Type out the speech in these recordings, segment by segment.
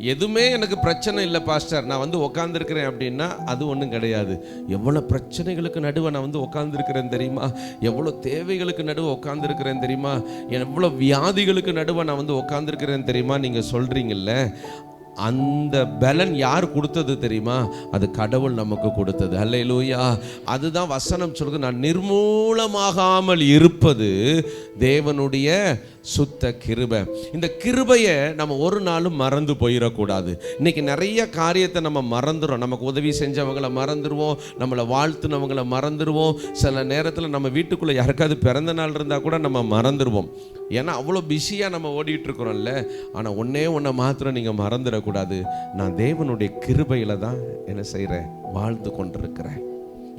எதுவுமே எனக்கு பிரச்சனை இல்லை பாஸ்டர் நான் வந்து உக்காந்துருக்கிறேன் அப்படின்னா அது ஒன்றும் கிடையாது. எவ்வளோ பிரச்சனைகளுக்கு நடுவே நான் வந்து உக்காந்துருக்கிறேன் தெரியுமா? எவ்வளோ தேவைகளுக்கு நடுவே உக்காந்துருக்கிறேன் தெரியுமா? எவ்வளோ வியாதிகளுக்கு நடுவே நான் வந்து உக்காந்துருக்கிறேன் தெரியுமா? நீங்கள் சொல்கிறீங்கல்ல அந்த பலன் யார் கொடுத்தது தெரியுமா? அது கடவுள் நமக்கு கொடுத்தது. அல்லேலூயா. அதுதான் வசனம் சொல்லுது. நான் நிர்மூலமாகாமல் இருப்பது தேவனுடைய சுத்த கிருபை. இந்த கிருபையை நம்ம ஒரு நாளும் மறந்து போயிடக்கூடாது. இன்னைக்கு நிறைய காரியத்தை நம்ம மறந்துடும் நமக்கு உதவி செஞ்சவங்களை மறந்துடுவோம் நம்மளை வாழ்த்துனவங்களை மறந்துடுவோம் சில நேரத்தில் நம்ம வீட்டுக்குள்ளே யாருக்காவது பிறந்த நாள் இருந்தால் கூட நம்ம மறந்துடுவோம் ஏன்னா அவ்வளோ பிஸியாக நம்ம ஓடிட்டு இருக்கிறோம்ல ஆனால் ஒன்றே ஒன்றை மாத்திரம் நீங்கள் மறந்துடக்கூடாது. நான் தேவனுடைய கிருபையில் தான் என்ன செய்கிறேன் வாழ்ந்து கொண்டிருக்கிறேன்.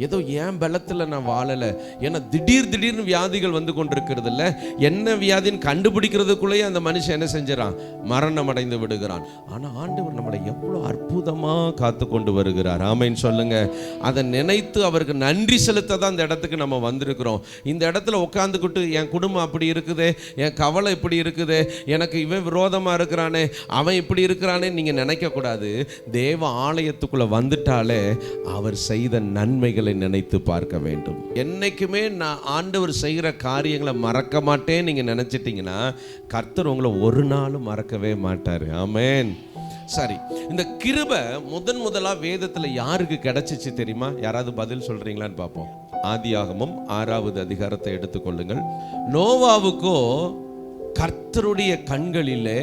ஏதோ ஏன் பலத்தில் நான் வாழலை? ஏன்னா திடீர் திடீர்னு வியாதிகள் வந்து கொண்டிருக்கிறது இல்லை என்ன வியாதின்னு கண்டுபிடிக்கிறதுக்குள்ளேயே அந்த மனுஷன் என்ன செஞ்சிடறான்? மரணம் அடைந்து விடுகிறான். ஆனால் ஆண்டவர் நம்மளை எவ்வளோ அற்புதமாக காத்து கொண்டு வருகிறார். ஆமைன்னு சொல்லுங்க. அதை நினைத்து அவருக்கு நன்றி செலுத்த தான் இந்த இடத்துக்கு நம்ம வந்திருக்கிறோம். இந்த இடத்துல உட்காந்துக்கிட்டு என் குடும்பம் அப்படி இருக்குது என் கவலை இப்படி இருக்குது எனக்கு இவன் விரோதமாக இருக்கிறானே அவன் இப்படி இருக்கிறானே நீங்கள் நினைக்கக்கூடாது. தேவ ஆலயத்துக்குள்ளே வந்துட்டாலே அவர் செய்த நன்மைகள் நினைத்து பார்க்க வேண்டும். என்னைக்குமே நான் ஆண்டவர் செய்கிற காரியங்களை மறக்க மாட்டேன் நீங்கள் நினச்சிட்டிங்கன்னா கர்த்தர் உங்களை ஒரு நாளும் மறக்கவே மாட்டார். ஆமேன். சரி இந்த கிருபை முதன் முதலா வேதத்துல யாருக்கு கிடைச்சிச்சு தெரியுமா? யாராவது பதில் சொல்றீங்களான்னு பார்ப்போம். ஆதியாகமும் ஆறாவது அதிகாரத்தை எடுத்துக்கொள்ளுங்கள். நோவாவுக்கோ கர்த்தருடைய கண்களிலே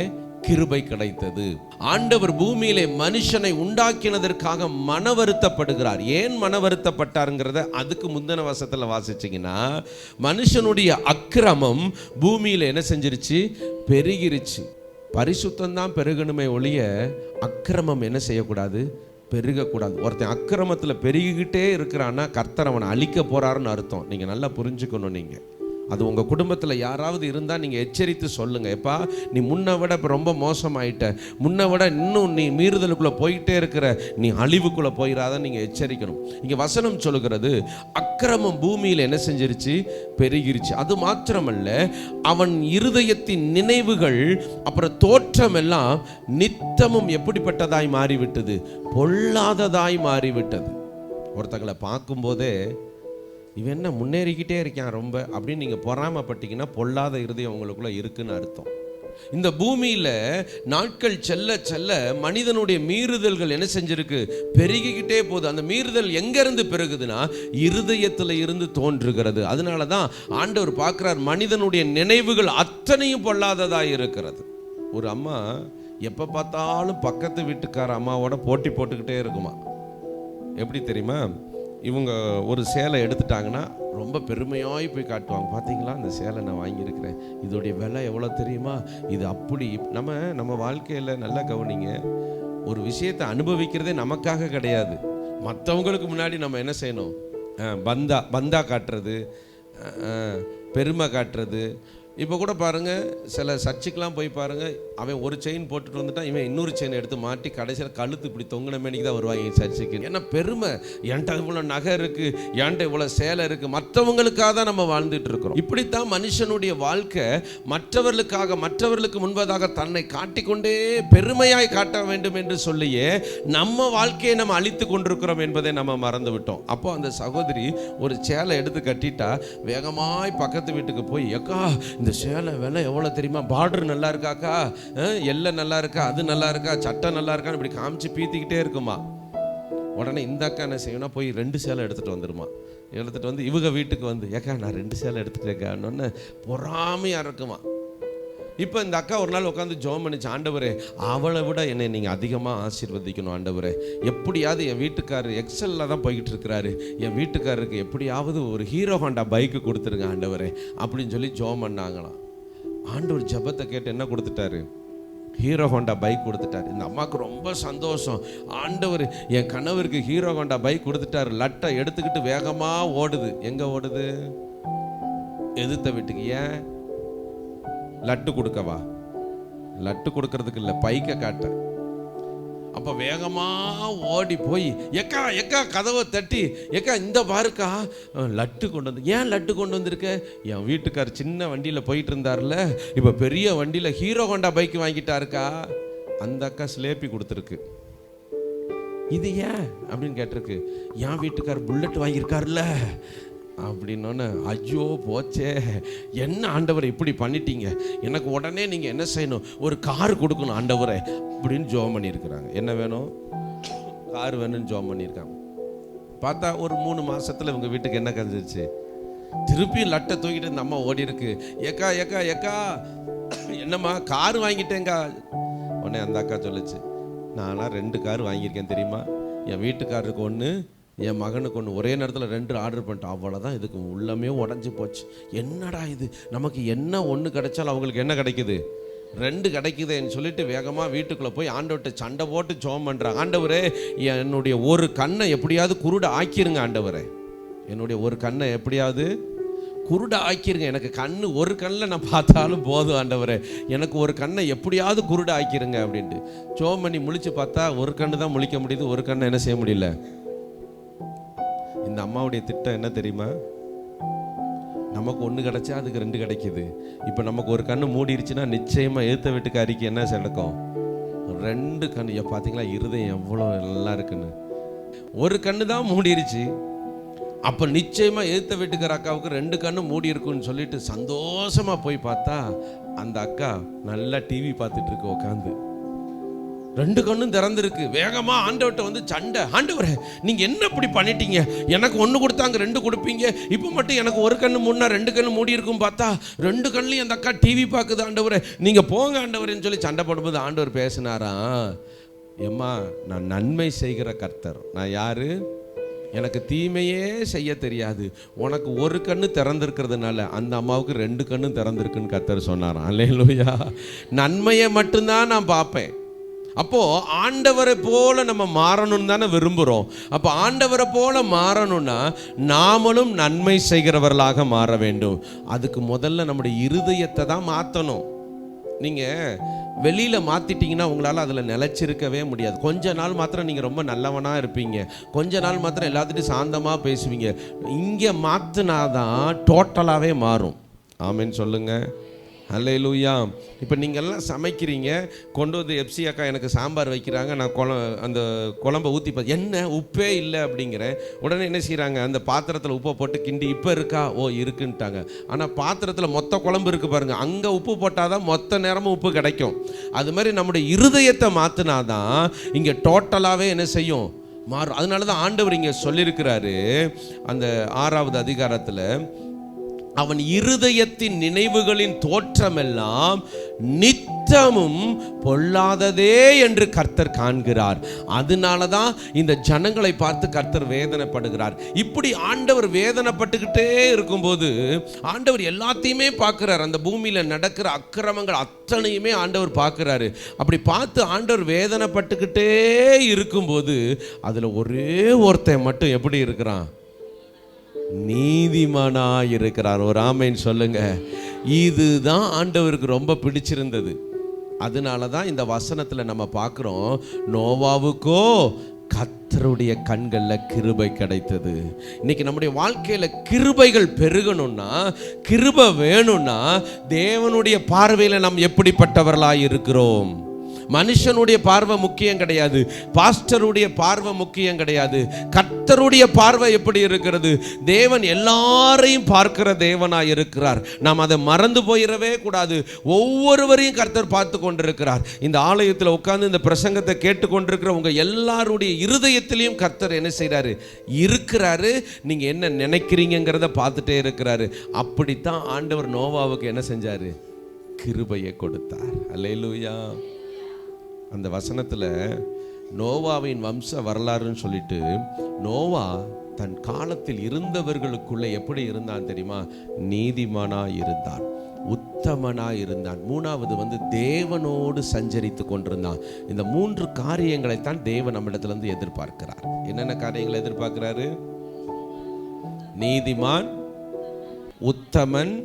கிருபை கிடைத்தது. ஆண்டவர் பூமியிலே மனுஷனை உண்டாக்கினதற்காக மன வருத்தப்படுகிறார் ஏன் மன வருத்தப்பட்டாருங்கிறத அதுக்கு முந்தின வசத்தில் வாசிச்சிங்கன்னா மனுஷனுடைய அக்கிரமம் பூமியில் என்ன செஞ்சிருச்சு? பெருகிருச்சு. பரிசுத்தம் தான் பெருகணுமே ஒழிய அக்கிரமம் என்ன செய்யக்கூடாது? பெருகக்கூடாது. ஒருத்தன் அக்கிரமத்தில் பெருகிக்கிட்டே இருக்கிறான்னா கர்த்தர் அவனை அழிக்க போகிறாருன்னு அர்த்தம். நீங்கள் நல்லா புரிஞ்சுக்கணும் நீங்கள் அது உங்கள் குடும்பத்தில் யாராவது இருந்தால் நீங்கள் எச்சரித்து சொல்லுங்கள் எப்பா நீ முன்னை விட இப்போ ரொம்ப மோசமாயிட்ட. முன்னை விட இன்னும் நீ மீறுதலுக்குள்ளே போயிட்டே இருக்கிற. நீ அழிவுக்குள்ளே போயிடாத நீங்கள் எச்சரிக்கணும். இங்கே வசனம் சொல்லுகிறது அக்கிரமம் பூமியில் என்ன செஞ்சிருச்சு? பெருகிருச்சு. அது மாத்திரமல்ல அவன் இருதயத்தின் நினைவுகள் அப்புறம் தோற்றம் எல்லாம் நித்தமும் எப்படிப்பட்டதாய் மாறிவிட்டது? பொல்லாததாய் மாறிவிட்டது. ஒருத்தங்களை பார்க்கும்போதே இவன் என்ன முன்னேறிக்கிட்டே இருக்கான் ரொம்ப அப்படின்னு நீங்கள் பொறாமப்பட்டீங்கன்னா பொல்லாத இருதயம் உங்களுக்குள்ள இருக்குன்னு அர்த்தம். இந்த பூமியில் நாட்கள் செல்ல செல்ல மனிதனுடைய மீறுதல்கள் என்ன செஞ்சிருக்கு? பெருகிக்கிட்டே போகுது. அந்த மீறுதல் எங்கேருந்து பெருகுதுன்னா இருதயத்தில் இருந்து தோன்றுகிறது. அதனால தான் ஆண்டவர் பார்க்குறார் மனிதனுடைய நினைவுகள் அத்தனையும் பொல்லாததாக இருக்கிறது. ஒரு அம்மா எப்போ பார்த்தாலும் பக்கத்து வீட்டுக்கார அம்மாவோட போட்டி போட்டுக்கிட்டே இருக்குமா? எப்படி தெரியுமா? இவங்க ஒரு சேலை எடுத்துட்டாங்கன்னா ரொம்ப பெருமையாய் போய் காட்டுவாங்க. பார்த்தீங்களா அந்த சேலை நான் வாங்கியிருக்கிறேன். இதோடைய விலை எவ்வளோ தெரியுமா? இது அப்படி நம்ம நம்ம வாழ்க்கையில் நல்லா கவனிங்க. ஒரு விஷயத்தை அனுபவிக்கிறதே நமக்காக கிடையாது. மற்றவங்களுக்கு முன்னாடி நம்ம என்ன செய்யணும்? பந்தா பந்தா காட்டுறது பெருமை காட்டுறது இப்போ கூட பாருங்கள் சில சர்ச்சுக்கெலாம் போய் பாருங்கள் அவன் ஒரு செயின் போட்டுட்டு வந்துட்டான் இவன் இன்னொரு செயின் எடுத்து மாட்டி கடைசியில் கழுத்து இப்படி தொங்கின மேனிக்கு தான் வருவாங்க சர்ச்சுக்கு. ஏன்னா பெருமை. என்கிட்ட இவ்வளோ நகை இருக்குது என்கிட்ட இவ்வளோ சேலை இருக்குது மற்றவங்களுக்காக தான் நம்ம வாழ்ந்துட்டு இருக்கிறோம். இப்படித்தான் மனுஷனுடைய வாழ்க்கை மற்றவர்களுக்காக மற்றவர்களுக்கு முன்பதாக தன்னை காட்டிக்கொண்டே பெருமையாய் காட்ட வேண்டும் என்று சொல்லியே நம்ம வாழ்க்கையை நம்ம அழித்து கொண்டிருக்கிறோம் என்பதை நம்ம மறந்து விட்டோம் அப்போ அந்த சகோதரி ஒரு சேலை எடுத்து கட்டிட்டா வேகமாய் பக்கத்து வீட்டுக்கு போய் எக்கா இந்த சேலை விலை எவ்வளோ தெரியுமா? பார்டர் நல்லா இருக்காக்கா? எல்லை நல்லா இருக்கா? அது நல்லா இருக்கா? சட்டை நல்லா இருக்கான்னு இப்படி காமிச்சு பீத்திக்கிட்டே இருக்குமா? உடனே இந்த அக்கா என்ன செய்யணும் போய் ரெண்டு சேலை எடுத்துகிட்டு வந்துருமா. எடுத்துகிட்டு வந்து இவங்க வீட்டுக்கு வந்து ஏக்கா நான் ரெண்டு சேலை எடுத்துட்டேக்கான்னு பொறாமையாக இருக்குமா? இப்போ இந்த அக்கா ஒரு நாள் உட்காந்து ஜோம் பண்ணிச்சு ஆண்டவரே அவளை விட என்னை நீங்கள் அதிகமாக ஆசீர்வதிக்கணும் ஆண்டவரே. எப்படியாவது என் வீட்டுக்காரர் எக்ஸலில் தான் போய்கிட்டு இருக்கிறாரு. என் வீட்டுக்காரருக்கு எப்படியாவது ஒரு ஹீரோ ஹோண்டா பைக்கு கொடுத்துருங்க ஆண்டவரே அப்படின்னு சொல்லி ஜோம் பண்ணாங்களாம். ஆண்டவர் ஜெபத்தை கேட்டு என்ன கொடுத்துட்டாரு? ஹீரோ ஹோண்டா பைக் கொடுத்துட்டாரு. இந்த அம்மாவுக்கு ரொம்ப சந்தோஷம். ஆண்டவர் என் கணவருக்கு ஹீரோ ஹோண்டா பைக் கொடுத்துட்டாரு. லட்டை எடுத்துக்கிட்டு வேகமாக ஓடுது. எங்கே ஓடுது? எதிர்த்த வீட்டுக்கு. ஏன்? லட்டு கொடுக்கவா லட்டு கொடுக்கறதுக்கு இல்லை பைக்கை காட்ட. அப்போ வேகமாக ஓடி போய் எக்கா எக்கா கதவை தட்டி எக்கா இந்த பாருக்கா. லட்டு கொண்டு வந்து ஏன் லட்டு கொண்டு வந்திருக்க? என் வீட்டுக்கார் சின்ன வண்டியில் போயிட்டு இருந்தார்ல. இப்போ பெரிய வண்டியில் ஹீரோ ஹோண்டா பைக் வாங்கிட்டாருக்கா. அந்த அக்கா ஸ்லேப்பி கொடுத்துருக்கு. இது ஏன்? அப்படின்னு கேட்டிருக்கு. என் வீட்டுக்கார் புல்லட் வாங்கியிருக்காருல்ல. அப்படின்னோன்னு ஐயோ போச்சே என்ன ஆண்டவரை இப்படி பண்ணிட்டீங்க? எனக்கு உடனே நீங்கள் என்ன செய்யணும்? ஒரு கார் கொடுக்கணும் ஆண்டவரை அப்படின்னு ஜோம் பண்ணியிருக்கிறாங்க. என்ன வேணும்? கார் வேணும்னு ஜோம் பண்ணியிருக்காங்க. பார்த்தா ஒரு மூணு மாதத்தில் இவங்க வீட்டுக்கு என்ன கஞ்சிருச்சு? திருப்பி லட்டை தூக்கிட்டு இந்த அம்மா ஓடி இருக்கு. ஏக்கா ஏக்கா ஏக்கா என்னம்மா கார் வாங்கிட்டேங்க்கா உடனே அந்த அக்கா சொல்லுச்சு நான்லாம் ரெண்டு கார் வாங்கியிருக்கேன் தெரியுமா? என் வீட்டுக்காரருக்கு ஒன்று என் மகனுக்கு ஒன்று ஒரே நேரத்தில் ரெண்டு ஆர்டர் பண்ணிட்டேன். அவ்வளோதான் இதுக்கு உள்ளமே உடஞ்சி போச்சு. என்னடா இது? நமக்கு என்ன ஒன்று கிடைச்சாலும் அவங்களுக்கு என்ன கிடைக்குது? ரெண்டு கிடைக்குதுன்னு சொல்லிட்டு வேகமாக வீட்டுக்குள்ளே போய் ஆண்டவர்கிட்ட சண்டை போட்டு ஜோம் பண்ணுறாங்க ஆண்டவரே என்னுடைய ஒரு கண்ணை எப்படியாவது குருட ஆக்கிருங்க ஆண்டவரே. என்னுடைய ஒரு கண்ணை எப்படியாவது குருட ஆக்கிருங்க. எனக்கு கண்ணு ஒரு கண்ணில் நான் பார்த்தாலும் போதும் ஆண்டவரே. எனக்கு ஒரு கண்ணை எப்படியாவது குருட ஆக்கிருங்க அப்படின்ட்டு. ஜோம் பண்ணி முழிச்சு பார்த்தா ஒரு கண்ணு தான் முழிக்க முடியுது ஒரு கண்ணை என்ன செய்ய முடியல? இந்த அம்மாவுடைய திட்டம் என்ன தெரியுமா? நமக்கு ஒன்று கிடைச்சா அதுக்கு ரெண்டு கிடைக்குது. இப்போ நமக்கு ஒரு கண்ணு மூடிடுச்சுன்னா நிச்சயமாக ஏற்ற வீட்டுக்காரிக்கு என்ன செலக்கும் ரெண்டு கண்ணு. ஐயா பார்த்தீங்களா இருதயம் எவ்வளோ நல்லா இருக்குன்னு. ஒரு கண்ணு தான் மூடிடுச்சு அப்போ நிச்சயமாக ஏற்ற வீட்டுக்கிற அக்காவுக்கு ரெண்டு கண்ணு மூடி இருக்குன்னு சொல்லிட்டு சந்தோஷமாக போய் பார்த்தா அந்த அக்கா நல்லா டிவி பார்த்துட்ருக்கு உட்காந்து ரெண்டு கண்ணும் திறந்திருக்கு. வேகமாக ஆண்டவர்கிட்ட வந்து சண்டை ஆண்டவரே நீங்கள் என்ன இப்படி பண்ணிட்டீங்க? எனக்கு ஒன்று கொடுத்தாங்க ரெண்டு கொடுப்பீங்க. இப்போ மட்டும் எனக்கு ஒரு கண்ணு முன்னா ரெண்டு கண்ணு மூடி இருக்கும் பார்த்தா ரெண்டு கண்ணுலையும் அந்த அக்கா டிவி பார்க்குது ஆண்டவரே. நீங்கள் போங்க ஆண்டவரேன்னு சொல்லி சண்டை போடும்போது ஆண்டவர் பேசினாரா? எம்மா நான் நன்மை செய்கிற கர்த்தர். நான் யாரு? எனக்கு தீமையே செய்ய தெரியாது. உனக்கு ஒரு கண்ணு திறந்திருக்கிறதுனால அந்த அம்மாவுக்கு ரெண்டு கண்ணும் திறந்திருக்குன்னு கர்த்தர் சொன்னாராம். அல்லையா நன்மையை மட்டும்தான் நான் பார்ப்பேன். அப்போது ஆண்டவரை போல நம்ம மாறணும்னு தானே விரும்புகிறோம் அப்போ ஆண்டவரை போல மாறணும்னா நாமளும் நன்மை செய்கிறவர்களாக மாற வேண்டும். அதுக்கு முதல்ல நம்முடைய இருதயத்தை தான் மாற்றணும் நீங்கள் வெளியில் மாற்றிட்டீங்கன்னா உங்களால் அதில் நிலச்சிருக்கவே முடியாது. கொஞ்ச நாள் மாத்திரம் நீங்கள் ரொம்ப நல்லவனாக இருப்பீங்க. கொஞ்ச நாள் மாத்திரம் எல்லாத்துட்டும் சாந்தமாக பேசுவீங்க. இங்கே மாற்றினாதான் டோட்டலாகவே மாறும். ஆமேன்னு சொல்லுங்கள் அல்லேலூயா இப்போ நீங்கள்லாம் சமைக்கிறீங்க கொண்டு வந்து எப்சி அக்கா எனக்கு சாம்பார் வைக்கிறாங்க நான் குழ அந்த குழம்ப ஊற்றி என்ன? உப்பே இல்லை அப்படிங்கிறேன் உடனே என்ன செய்கிறாங்க அந்த பாத்திரத்தில் உப்பை போட்டு கிண்டி இப்போ இருக்கா? ஓ இருக்குன்ட்டாங்க. ஆனால் பாத்திரத்தில் மொத்த குழம்பு இருக்குது பாருங்கள் அங்கே உப்பு போட்டால் தான் மொத்த நேரமும் உப்பு கிடைக்கும். அது மாதிரி நம்முடைய இருதயத்தை மாற்றினாதான் இங்கே டோட்டலாகவே என்ன செய்யும்? மாறும். அதனால தான் ஆண்டவர் இங்கே சொல்லியிருக்கிறாரு அந்த ஆறாவது அதிகாரத்தில் அவன் இருதயத்தின் நினைவுகளின் தோற்றமெல்லாம் நித்தமும் பொல்லாததே என்று கர்த்தர் காண்கிறார். அதனால தான் இந்த ஜனங்களை பார்த்து கர்த்தர் வேதனைப்படுகிறார். இப்படி ஆண்டவர் வேதனைப்பட்டுக்கிட்டே இருக்கும்போது ஆண்டவர் எல்லாத்தையுமே பார்க்குறார். அந்த பூமியில் நடக்கிற அக்கிரமங்கள் அத்தனையுமே ஆண்டவர் பார்க்குறாரு. அப்படி பார்த்து ஆண்டவர் வேதனைப்பட்டுக்கிட்டே இருக்கும்போது அதில் ஒரே ஒருத்தன் மட்டும் எப்படி இருக்கிறான்? நீதிமானா இருக்கிறார் ஒரு ஆமைன்னு சொல்லுங்க. இதுதான் ஆண்டவருக்கு ரொம்ப பிடிச்சிருந்தது. அதனால தான் இந்த வசனத்தில் நம்ம பார்க்குறோம் நோவாவுக்கோ கத்தருடைய கண்களில் கிருபை கிடைத்தது. இன்னைக்கு நம்முடைய வாழ்க்கையில் கிருபைகள் பெருகணும்னா கிருபை வேணும்னா தேவனுடைய பார்வையில் நாம் எப்படிப்பட்டவர்களாக இருக்கிறோம் மனுஷனுடைய பார்வை முக்கியம் கிடையாது. பாஸ்டருடைய பார்வை முக்கியம் கிடையாது. கர்த்தருடைய பார்வை எப்படி இருக்கிறது? தேவன் எல்லாரையும் பார்க்கிற தேவனாக இருக்கிறார். நாம் அதை மறந்து போயிடவே கூடாது. ஒவ்வொருவரையும் கர்த்தர் பார்த்து கொண்டிருக்கிறார். இந்த ஆலயத்தில் உட்கார்ந்து இந்த பிரசங்கத்தை கேட்டுக்கொண்டிருக்கிற உங்கள் எல்லாருடைய இருதயத்திலையும் கர்த்தர் என்ன செய்கிறாரு இருக்கிறாரு. நீங்கள் என்ன நினைக்கிறீங்கிறத பார்த்துட்டே இருக்கிறாரு. அப்படித்தான் ஆண்டவர் நோவாவுக்கு என்ன செஞ்சாரு? கிருபையை கொடுத்தார். அல்லேலூயா அந்த வசனத்தில் நோவாவின் வம்ச வரலாறுன்னு சொல்லிட்டு நோவா தன் காலத்தில் இருந்தவர்களுக்குள்ளே எப்படி இருந்தான் தெரியுமா? நீதிமானா இருந்தான் உத்தமனா இருந்தான். மூணாவது வந்து தேவனோடு சஞ்சரித்து கொண்டிருந்தான். இந்த மூன்று காரியங்களைத்தான் தேவன் நம்மிடத்துலேருந்து எதிர்பார்க்கிறார். என்னென்ன காரியங்களை எதிர்பார்க்கிறாரு? நீதிமான் உத்தமன்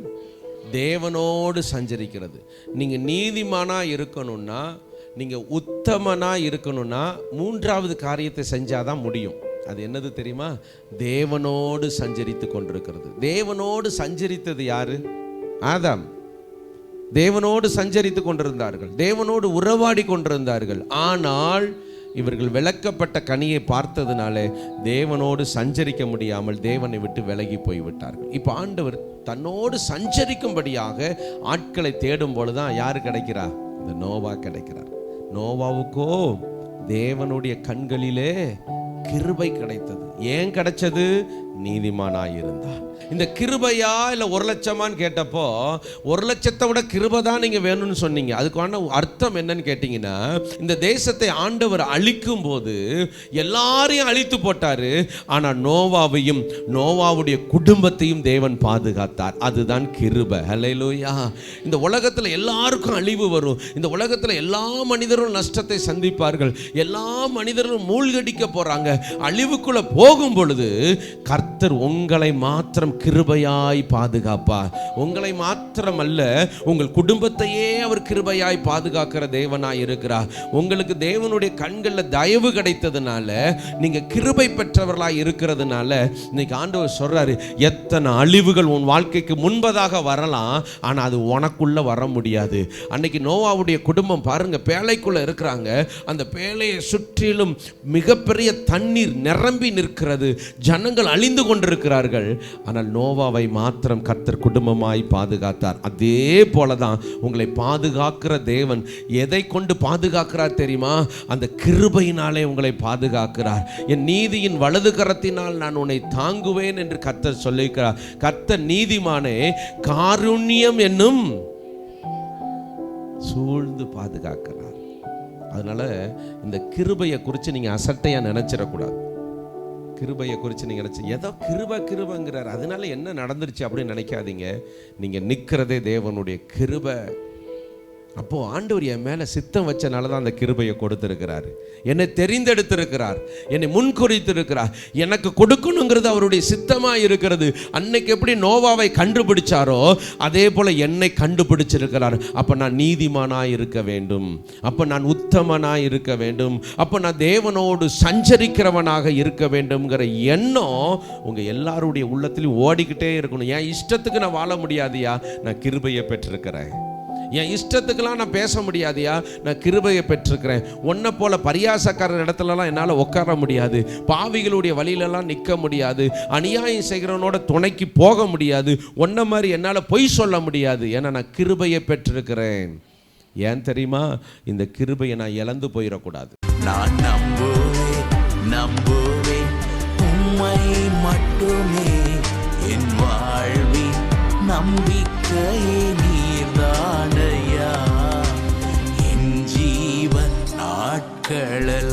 தேவனோடு சஞ்சரிக்கிறது. நீங்கள் நீதிமானாக இருக்கணும்னா நீங்கள் உத்தமனாக இருக்கணும்னா மூன்றாவது காரியத்தை செஞ்சால் தான் முடியும். அது என்னது தெரியுமா? தேவனோடு சஞ்சரித்து கொண்டிருக்கிறது. தேவனோடு சஞ்சரித்தது யாரு? ஆதாம். தேவனோடு சஞ்சரித்து கொண்டிருந்தார்கள். தேவனோடு உறவாடி கொண்டிருந்தார்கள். ஆனால் இவர்கள் விளக்கப்பட்ட கனியை பார்த்ததுனால தேவனோடு சஞ்சரிக்க முடியாமல் தேவனை விட்டு விலகி போய்விட்டார்கள். இப்போ ஆண்டவர் தன்னோடு சஞ்சரிக்கும்படியாக ஆட்களை தேடும் பொழுதுதான் யார் கிடைக்கிறா? இந்த நோவா கிடைக்கிறார். நோவாவுக்கோ தேவனுடைய கண்களிலே கிருபை கிடைத்தது. ஏன் கிடைச்சது? நீதிமானாயிருந்தான் இந்த கிருபையா இல்லை ஒரு லட்சமான்னு கேட்டப்போ ஒரு லட்சத்தை விட கிருபை தான் நீங்கள் வேணும்னு சொன்னீங்க. அதுக்கான அர்த்தம் என்னன்னு கேட்டிங்கன்னா இந்த தேசத்தை ஆண்டவர் அழிக்கும் போது எல்லாரையும் அழித்து போட்டார். ஆனால் நோவாவையும் நோவாவுடைய குடும்பத்தையும் தேவன் பாதுகாத்தார். அதுதான் கிருபை. ஹலையிலோயா இந்த உலகத்தில் எல்லாருக்கும் அழிவு வரும். இந்த உலகத்தில் எல்லா மனிதரும் நஷ்டத்தை சந்திப்பார்கள். எல்லா மனிதரும் மூழ்கடிக்க போகிறாங்க அழிவுக்குள்ளே போகும் பொழுது கர்த்தர் உங்களை மாத்திரம் கிருபையாய் பாதுகாப்பார் உங்களை மாத்திரம் அல்ல உங்கள் குடும்பத்தையே அவர் கிருபையாய் பாதுகாக்கிற தேவனாய் இருக்கிறார். உங்களுக்கு தேவனுடைய கண்களில் தயவு கிடைத்ததுனால நீங்க கிருபை பெற்றவர்களாய் இருக்கிறதுனால இன்னைக்கு ஆண்டவர் சொல்றாரு எத்தனை அழிவுகள் உன் வாழ்க்கைக்கு முன்பதாக வரலாம் ஆனா அது உனக்குள்ள வர முடியாது. அன்னைக்கு நோவாவுடைய குடும்பம் பாருங்க பேழைக்குள்ள இருக்கிறாங்க. அந்த பேழையை சுற்றிலும் மிகப்பெரிய தண்ணீர் நிரம்பி நிற்கிறது. ஜனங்கள் அழிந்து கொண்டிருக்கிறார்கள். ஆனால் நோவாவை மாத்திரம் கர்த்தர் குடும்பமாய் பாதுகாத்தார். அதே போல தான் உங்களை பாதுகாக்கிற தேவன் எதை கொண்டு பாதுகாக்கிறார் தெரியுமா? அந்த கிருபையினாலே உங்களை பாதுகாக்கிறார். என் நீதியின் வலது கரத்தினால் நான் உன்னை தாங்குவேன் என்று கர்த்தர் சொல்லியிருக்கிறார். கர்த்தர் நீதிமானே காருண்யம் என்னும் சூழ்ந்து பாதுகாக்கிறார். அதனால இந்த கிருபையை குறித்து நீங்கள் அசட்டையாக நினச்சிடக்கூடாது. கிருபையை குறித்து நீங்கள் நினச்சி ஏதோ கிருப கிருபங்கிறார். அதனால என்ன நடந்துருச்சு அப்படின்னு நினைக்காதீங்க. நீங்கள் நிற்கிறதே தேவனுடைய கிருபை. அப்போது ஆண்டவர் என் மேலே சித்தம் வச்சனால தான் அந்த கிருபையை கொடுத்துருக்கிறார். என்னை தெரிந்தெடுத்திருக்கிறார். என்னை முன்குறித்திருக்கிறார். எனக்கு கொடுக்கணுங்கிறது அவருடைய சித்தமாக இருக்கிறது. அன்னைக்கு எப்படி நோவாவை கண்டுபிடிச்சாரோ அதே போல் என்னை கண்டுபிடிச்சிருக்கிறார். அப்போ நான் நீதிமானாக இருக்க வேண்டும். அப்போ நான் உத்தமனாக இருக்க வேண்டும். அப்போ நான் தேவனோடு சஞ்சரிக்கிறவனாக இருக்க வேண்டும்ங்கிற எண்ணம் உங்கள் எல்லாருடைய உள்ளத்துலையும் ஓடிக்கிட்டே இருக்கணும். என் இஷ்டத்துக்கு நான் வாழ முடியாதியா? நான் கிருபையை பெற்றிருக்கிறேன். என் இஷ்டத்துக்கெல்லாம் நான் பேச முடியாதியா? நான் கிருபையை பெற்றிருக்கிறேன். உன்னை போல பரியாசக்காரர் இடத்துலலாம் என்னால் உட்கார முடியாது. பாவிகளுடைய வழியிலலாம் நிற்க முடியாது. அநியாயம் செய்கிறவனோட துணைக்கு போக முடியாது. உன்ன மாதிரி என்னால் பொய் சொல்ல முடியாது. ஏன்னா நான் கிருபையை பெற்றிருக்கிறேன். ஏன் தெரியுமா? இந்த கிருபையை நான் இழந்து போயிடக்கூடாது. நான் நம்புவேன் நம்புவேன். உண்மை மட்டுமே என் வாழ்வின் நம்பிக்கையே நாட்களெல்லாம்